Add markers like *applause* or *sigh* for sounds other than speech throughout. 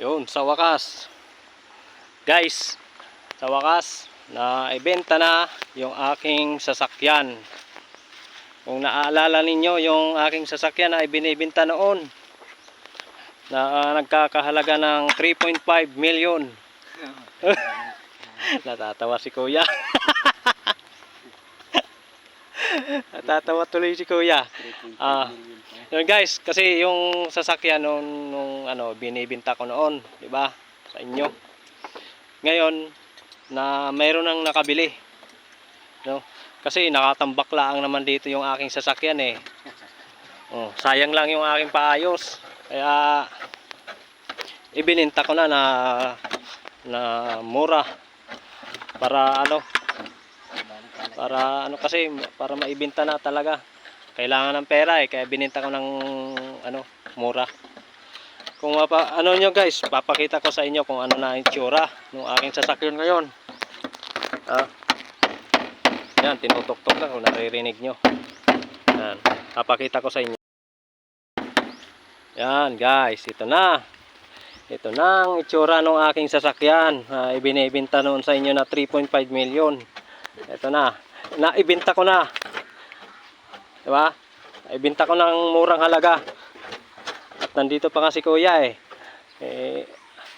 Yun, sa wakas. Guys, sa wakas, na ibenta na yung aking sasakyan. Kung naaalala ninyo, yung aking sasakyan na ibinibenta noon na ah, nagkakahalaga ng 3.5 million. *laughs* Natatawa si Kuya. *laughs* Natatawa tuloy si Kuya. Ah, yun guys, kasi yung sasakyan nung ano, binibenta ko noon, 'di ba? Sa inyo. Ngayon na mayroon nang nakabili. No? Kasi nakatambak lang naman dito yung aking sasakyan eh. Oh, sayang lang yung aking paayos. Kaya ibininta ko na na na mura para ano para ano kasi para maibenta na talaga kailangan ng pera eh kaya bininta ko ng ano mura kung mapa, ano nyo guys papakita ko sa inyo kung ano na ang itsura ng aking sasakyan ngayon. Ah yan tinutok-tok lang kung naririnig nyo. Yan papakita ko sa inyo. Yan guys ito na. Ito na ang itsura ng aking sasakyan na ibinibenta noon sa inyo na 3.5 million. Ito na. Naibenta ko na. Diba? Ibenta ko ng murang halaga at nandito pa nga si kuya eh. Eh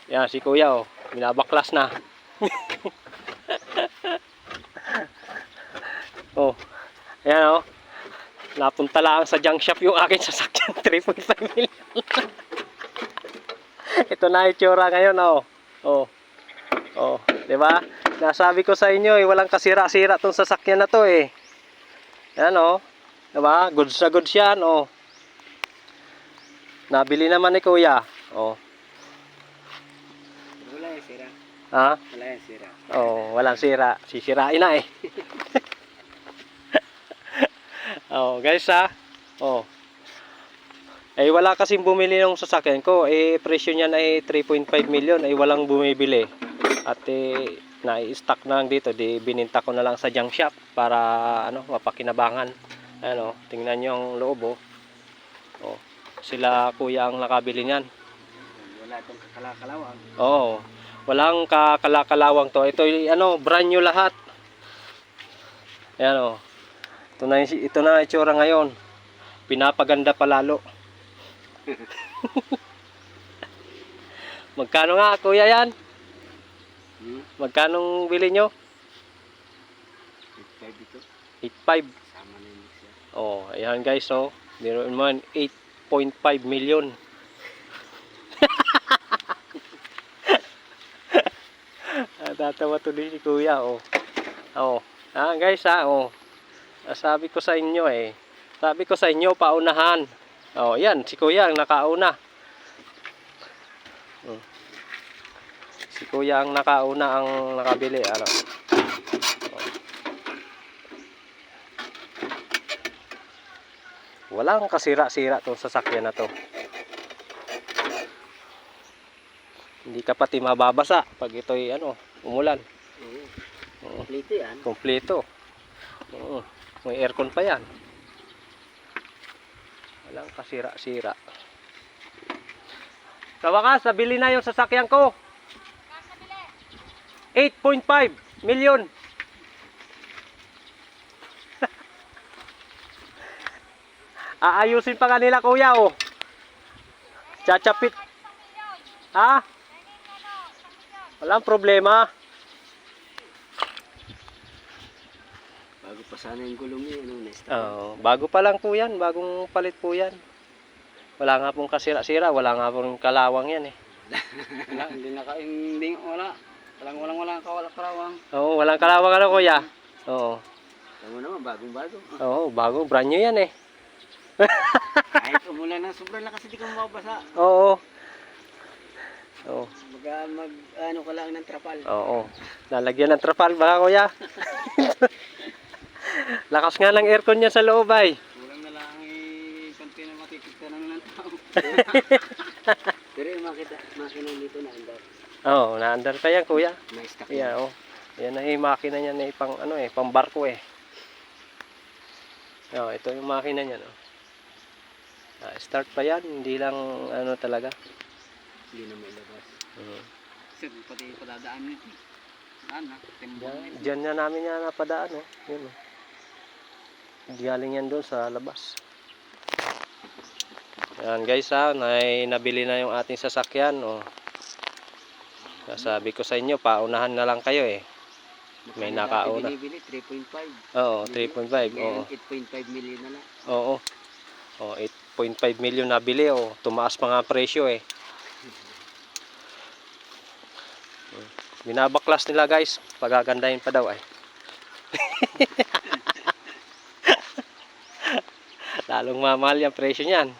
yan si kuya oh. Binabaklas na. *laughs* Oh ayan oh. Napunta lang sa junk shop yung aking sasakyan *laughs* 3.5 million. *laughs* Ito na itsura ngayon oh. Oh. Oh di ba? Nasabi ko sa inyo eh walang kasira-sira tong sasakyan na to eh. Yan oh. Di ba? Goods na goods yan oh nabili naman ni kuya oh Wala yung sira. ha Wala yung sira. Oh, walang sira. Sisirain na eh. *laughs* oh, guys ha. Oh. Eh wala kasing bumili ng sasakyan ko. Eh presyo niyan ay 3.5 million. Eh walang bumibili. At eh nai-stock na lang dito. Di bininta ko na lang sa junk shop para ano, mapakinabangan. Ano, tingnan niyo ang loob oh. Oh. Sila kuya ang nakabili niyan. Wala itong kakalakalawang. Oo. Walang kakalakalawang to. Ito ano, brand new lahat. Ayan o. Ito na, ito na itsura ngayon. Pinapaganda pa lalo. *laughs* Magkano nga kuya yan? Hmm? Magkano bili nyo? 5 ito. 8.5. Sama na yung mix yan. Oh, ayan guys oh. Meron man 8.5 million. *laughs* Tatawa tuloy si kuya oh. Oh. Ah, guys ah oh. Ah, Sabi ko sa inyo eh. Sabi ko sa inyo paunahan. Oh, yan si kuya ang nakauna. Hmm. Si kuya ang nakauna ang nakabili ano. Walang kasira-sira tong sasakyan na to. Hindi ka pati mababasa pag ito'y ano, umulan. Oo. Oo, Kompleto yan. kompleto. Oo, may aircon pa yan. Walang kasira-sira. Sa wakas, nabili na yung sasakyan ko. 8.5 million. Aayusin pa kanila kuya oh. Chachapit. Ha? Walang problema. Bago pa sana yung gulong niya. Ano, next Oh, bago pa lang po yan, bagong palit po yan. Wala nga pong kasira-sira, wala nga pong kalawang yan eh. Wala, hindi naka, hindi, wala. Walang, walang, walang kawala karawang. Oo, walang kalawang ano kuya. Oo. Tama naman, bagong bago. Oo, bago, brand new yan eh. Kahit umulan na, sobrang lakas hindi ka mababasa. Oo. Oo. Mag, ah, mag, ano ka lang ng trapal. Oo. Lalagyan ng trapal baka kuya. *laughs* Lakas nga ng aircon niya sa loob ay. Kulang na lang eh, konti na makikita ng ng tao. *laughs* Pero yung makita, makina dito na andar. Oo, naandar pa yan kuya. May stock Yan oh. Yan yung makina niya na pang ano eh, pang barko eh. Oh, ito yung makina niya no. Ah, start pa yan, hindi lang ano talaga. Hindi na mailabas. Mm. Sir, pati padadaan nito. Ano, timbang Diyan, nito. diyan na namin yan napadaan, oh. Yun, oh. Galing yan doon sa labas. Yan guys ha, nay nabili na yung ating sasakyan, oh. Sabi ko sa inyo, paunahan na lang kayo eh. may nakauna. Binibili, 3.5. Oo, 3.5, oo. Ngayon, 8.5 million na lang. Oo. Oh, 8.5 million nabili, oh. Tumaas pa nga presyo eh. Binabaklas nila guys, pagagandahin pa daw ay. *laughs* Lalong mamahal yung presyo niyan.